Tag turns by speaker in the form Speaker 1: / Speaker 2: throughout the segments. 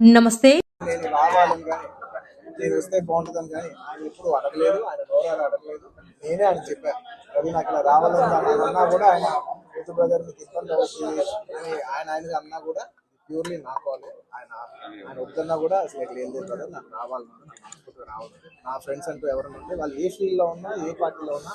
Speaker 1: నమస్తే.
Speaker 2: నేను రావాలని కానీ నేను వస్తే బాగుంటుందని కానీ ఆయన ఎప్పుడు అడగలేదు ఆయన గౌరవాలు అడగలేదు. నేనే ఆయన చెప్పాను రవి నాకు ఇలా రావాలని అని అన్నా కూడా ఆయన యూత్ బ్రదర్ మీకు ఇబ్బంది అవుతుంది అని ఆయన ఆయన అన్నా కూడా ప్యూర్లీ నా కాలే. ఆయన ఆయన వద్దన్నా కూడా అసలు ఇట్లా ఏం లేదు కదా నాకు రావాలన్నా నాకు రావాలి. నా ఫ్రెండ్స్ అంటూ ఎవరైనా ఉంటే వాళ్ళు ఏ ఫీల్డ్లో ఉన్నా ఏ పార్టీలో ఉన్నా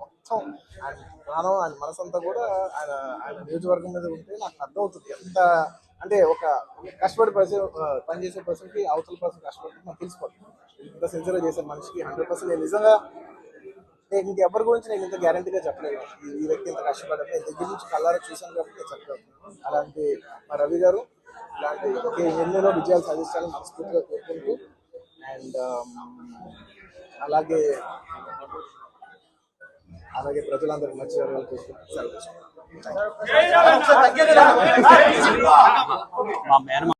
Speaker 2: మొత్తం ఆయన ప్రాణం ఆయన మనసంతా కూడా ఆయన ఆయన నియోజకవర్గం మీద ఉంటే నాకు అర్థమవుతుంది. ఎంత అంటే ఒక కష్టపడి పర్సన్ పనిచేసే పర్సన్కి అవతల పర్సన్ కష్టపడి నాకు తెలిసిపోతుంది ఇంత సిన్సియర్గా చేసే మనిషికి హండ్రెడ్ పర్సెంట్ నేను నిజంగా నేను ఇంకెవరి గురించి నేను ఇంత గ్యారంటీగా చెప్పలేదు ఈ- వ్యక్తి ఇంత కష్టపడ్డారు నేను దగ్గర నుంచి కళ్ళారా చూశాను కాబట్టి చెప్పలేదు అలాంటి మా రవి గారు ఇలాంటి ఎన్నెన్నో విజయాలు సాధించాలని మనస్ఫూర్తిగా కోరుకుంటూ అండ్ అలాగే అలాగే ప్రజలందరికీ మంచి జరగాలని